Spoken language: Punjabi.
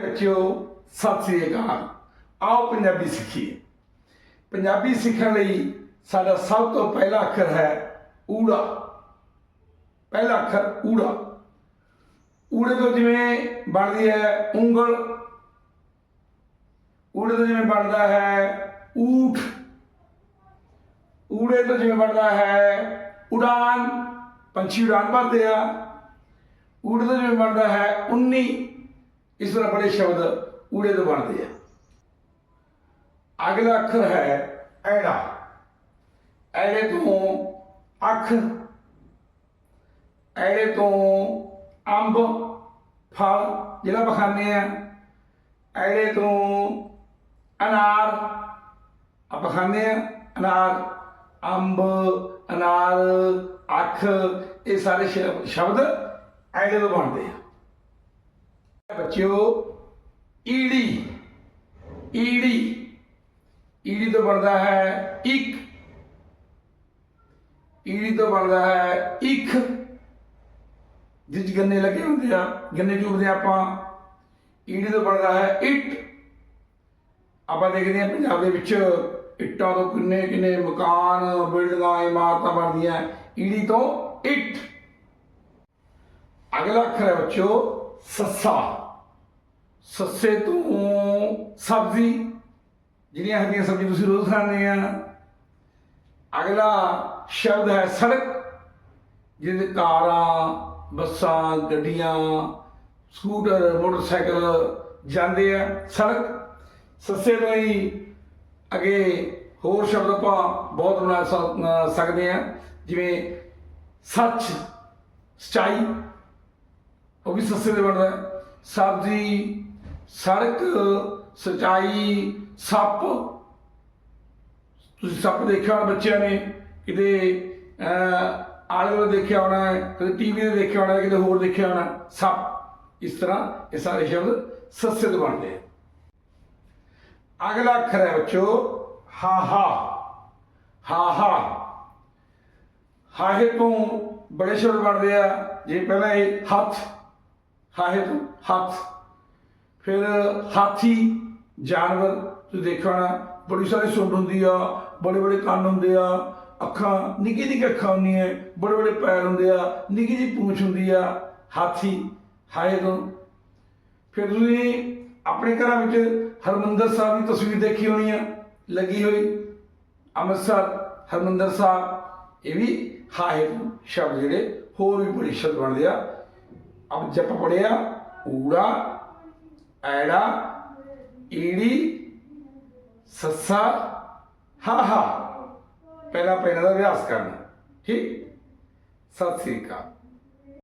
ਬੱਚਿਓ ਸਤਿ ਸ੍ਰੀ ਅਕਾਲ। ਆਓ ਪੰਜਾਬੀ ਸਿੱਖੀਏ। ਪੰਜਾਬੀ ਸਿੱਖਣ ਲਈ ਸਾਡਾ ਸਭ ਤੋਂ ਪਹਿਲਾ ਅੱਖਰ ਹੈ ਊੜਾ। ਪਹਿਲਾ ਅੱਖਰ ਊੜਾ। ਊੜੇ ਤੋਂ ਜਿਵੇਂ ਬਣਦੀ ਹੈ ਉਂਗਲ। ਊੜੇ ਤੋਂ ਜਿਵੇਂ ਬਣਦਾ ਹੈ ਊਠ। ਊੜੇ ਤੋਂ ਜਿਵੇਂ ਬਣਦਾ ਹੈ ਉਡਾਨ। ਪੰਛੀ ਉਡਾਨ ਭਰਦੇ ਆ। ਊੜੇ ਤੋਂ ਜਿਵੇਂ ਬਣਦਾ ਹੈ 19 ਇਸ ਤਰ੍ਹਾਂ ਬੜੇ ਸ਼ਬਦ ਊੜੇ ਤੋਂ ਬਣਦੇ ਆ। ਅਗਲਾ ਅੱਖਰ ਹੈ ਐੜਾ। ਐੜੇ ਤੋਂ ਅੱਖ। ਐੜੇ ਤੋਂ ਅੰਬ, ਫਲ, ਜਿਹੜਾ ਬਖਾਨੇ ਆ। ਐੜੇ ਤੋਂ ਅਨਾਰ, ਆਪਾਂ ਖਾਂਦੇ ਆ। ਅਨਾਰ, ਅੰਬ, ਅਨਾਰ, ਅੱਖ, ਇਹ ਸਾਰੇ ਸ਼ਬ- ਸ਼ਬਦ ਐੜੇ ਤੋਂ ਬਣਦੇ ਆ। ਬੱਚਿਓ, ਈੜੀ ਈੜੀ ਈੜੀ ਤੋਂ ਬਣਦਾ ਹੈ ਇੱਕ। ਈੜੀ ਤੋਂ ਬਣਦਾ ਹੈ ਇੱਕ। ਜਿਸ ਗੰਨੇ ਲੱਗੇ ਹੁੰਦੇ ਆ, ਗੰਨੇ ਚੂਪਦੇ ਆ ਆਪਾਂ। ਈੜੀ ਤੋਂ ਬਣਦਾ ਹੈ ਇੱਟ। ਆਪਾਂ ਦੇਖਦੇ ਹਾਂ ਪੰਜਾਬ ਦੇ ਵਿੱਚ ਇੱਟਾਂ ਤੋਂ ਕਿੰਨੇ ਕਿੰਨੇ ਮਕਾਨ, ਬਿਲਡਿੰਗਾਂ, ਇਮਾਰਤਾਂ ਬਣਦੀਆਂ ਈੜੀ ਤੋਂ ਇੱਟ। ਅਗਲਾ ਅੱਖਰ ਹੈ ਬੱਚੋ ਸੱਸਾ। ਸੱਸੇ ਤੋਂ ਸਬਜ਼ੀ, ਜਿਹੜੀਆਂ ਹਰੀਆਂ ਸਬਜ਼ੀ ਤੁਸੀਂ ਰੋਜ਼ ਖਾਂਦੇ ਆ। ਅਗਲਾ ਸ਼ਬਦ ਹੈ ਸੜਕ, ਜਿਹਦੇ ਕਾਰਾਂ, ਬੱਸਾਂ, ਗੱਡੀਆਂ, ਸਕੂਟਰ, ਮੋਟਰਸਾਈਕਲ ਜਾਂਦੇ ਆ। ਸੜਕ, ਸੱਸੇ ਤੋਂ ਹੀ ਅੱਗੇ ਹੋਰ ਸ਼ਬਦ ਆਪਾਂ ਬਹੁਤ ਬਣਾ ਸਕਦੇ ਆ। ਜਿਵੇਂ ਸੱਚ, ਸਚਾਈ। ਉਹ ਵੀ ਸੱਸੇ ਦੇ ਬਣਦਾ ਸਬਜ਼ੀ ਸੜਕ ਸਚਾਈ ਸੱਪ। ਤੁਸੀਂ ਸੱਪ ਦੇਖਿਆ ਹੋਣਾ ਬੱਚਿਆਂ ਨੇ ਕਿਤੇ ਅਹ, ਆਲੇ ਦੁਆਲੇ ਦੇਖਿਆ ਹੋਣਾ ਹੈ ਕਦੇ ਟੀਵੀ ਤੇ ਦੇਖਿਆ ਹੋਣਾ ਕਿਤੇ ਹੋਰ ਦੇਖਿਆ ਹੋਣਾ ਸੱਪ। ਇਸ ਤਰ੍ਹਾਂ ਇਹ ਸਾਰੇ ਸ਼ਬਦ ਸੱਸੇ ਦੇ ਬਣਦੇ ਆ। ਅਗਲਾ ਅੱਖਰ ਹੈ ਬੱਚੋ ਹਾ ਹਾ। ਹਾ ਹਾ। ਹਾਹੇ ਤੋਂ ਬੜੇ ਸ਼ਬਦ ਬਣਦੇ ਆ ਜੇ ਪਹਿਲਾਂ ਇਹ ਹੱਥ ਹਾਹੇ ਤੋਂ, ਹੱਥ। ਫਿਰ ਹਾਥੀ, ਜਾਨਵਰ ਤੁਸੀਂ ਦੇਖਿਆ ਹੋਣਾ, ਬੜੀ ਸਾਰੀ ਸੁੰਡ ਹੁੰਦੀ ਆ, ਬੜੇ ਬੜੇ ਕੰਨ ਹੁੰਦੇ ਆ, ਅੱਖਾਂ, ਨਿੱਕੀ ਨਿੱਕੀ ਅੱਖਾਂ ਹੁੰਦੀਆਂ, ਬੜੇ ਬੜੇ ਪੈਰ ਹੁੰਦੇ ਆ, ਨਿੱਕੀ ਜਿਹੀ ਪੂੰਛ ਹੁੰਦੀ ਆ, ਹਾਥੀ। ਹਾਏ ਤੋਂ। ਫਿਰ ਤੁਸੀਂ ਆਪਣੇ ਘਰਾਂ ਵਿੱਚ ਹਰਮੰਦਰ ਸਾਹਿਬ ਦੀ ਤਸਵੀਰ ਦੇਖੀ ਹੋਣੀ ਆ, ਲੱਗੀ ਹੋਈ। ਅੰਮ੍ਰਿਤਸਰ, ਹਰਮੰਦਰ ਸਾਹਿਬ। ਇਹ ਵੀ ਹਾਏ ਸ਼ਬਦ ਜਿਹੜੇ ਹੋਰ ਵੀ ਬੜੇ ਸ਼ਬਦ ਬਣਦੇ ਆ। ਅਬ ਜਪ ਪੜਿਆ ਊੜਾ ਐੜਾ ਈੜੀ ਸੱਸਾ ਹਾ ਹਾ ਪਹਿਲਾ ਪਹਿਲਾ ਦਾ ਅਭਿਆਸ ਕਰਨਾ ਠੀਕ ਸਤਿ ਸ੍ਰੀ ਅਕਾਲ